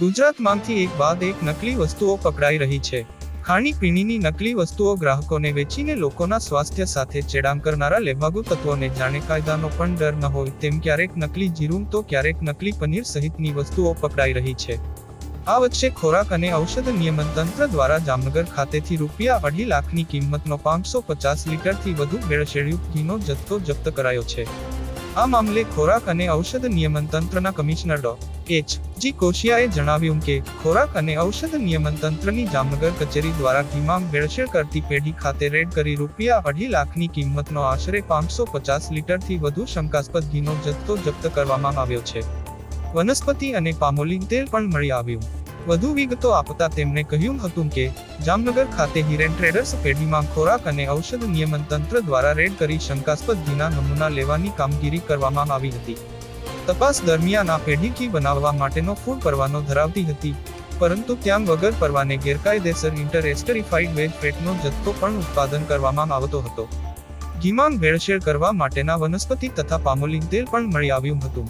ગુજરાતમાંથી એક બાદ એક નકલી વસ્તુઓ પકડાઈ રહી છે. ખાણીપીણીની નકલી વસ્તુઓ ગ્રાહકોને વેચીને લોકોના સ્વાસ્થ્ય સાથે ચેડાં કરનારા લેભાગુ તત્વોને જાણે કાયદાનો પણ ડર ન હોય તેમ ક્યારેક નકલી જીરું તો ક્યારેક નકલી પનીર સહિતની વસ્તુઓ પકડાઈ રહી છે. આ વચ્ચે ખોરાક અને ઔષધ નિયમન તંત્ર દ્વારા જામનગર ખાતેથી રૂપિયા અઢી લાખની કિંમતનો પાંચસો પચાસ લીટરથી વધુ ભેળસેળયુક્ત ઘીનો જથ્થો જપ્ત કરાયો છે. આ મામલે ખોરાક અને ઔષધ નિયમન તંત્રના કમિશનર ડો. એચ. જી. કોશિયાએ જણાવ્યું કે, ખોરાક અને ઔષધ નિયમન તંત્રની જામનગર કચેરી દ્વારા ઘીમાં ભેળસેળ કરતી પેઢી ખાતે રેડ કરી રૂપિયા અઢી લાખની કિંમતનો આશરે પાંચસો પચાસ લીટરથી વધુ શંકાસ્પદ ઘીનો જથ્થો જપ્ત કરવામાં આવ્યો છે. વનસ્પતિ અને પામોલિન તેલ પણ મળી આવ્યું. વધુ વિગતો આપતા તેમણે કહ્યું હતું કે, જામનગર ખાતે હિરેન ટ્રેડર્સ પેઢીમાં ખોરાક અને ઔષધ નિયમન તંત્ર દ્વારા રેડ કરી શંકાસ્પદ ઘીના નમૂના લેવાની કામગીરી કરવામાં આવી હતી. તપાસ દરમિયાન આ પેઢી ઘી બનાવવા માટેનો ફૂડ પરવાનો ધરાવતી હતી, પરંતુ ત્યાં વગર પરવાને ગેરકાયદેસર ઇન્ટરએસ્ટરીફાઈડ વેજ ફેટનો જથ્થો પણ ઉત્પાદન કરવામાં આવતો હતો. ઘીમાં ભેળસેળ કરવા માટેના વનસ્પતિ તથા પામોલિન તેલ પણ મળી આવ્યું હતું.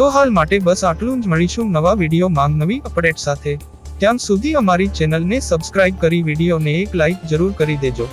તો હાલ માટે બસ આટલું જ. મળીશું નવા વીડિયો માંગ નવી અપડેટ સાથે. ત્યાં સુધી અમારી ચેનલને સબસ્ક્રાઇબ કરી વિડીયોને એક લાઇક જરૂર કરી દેજો.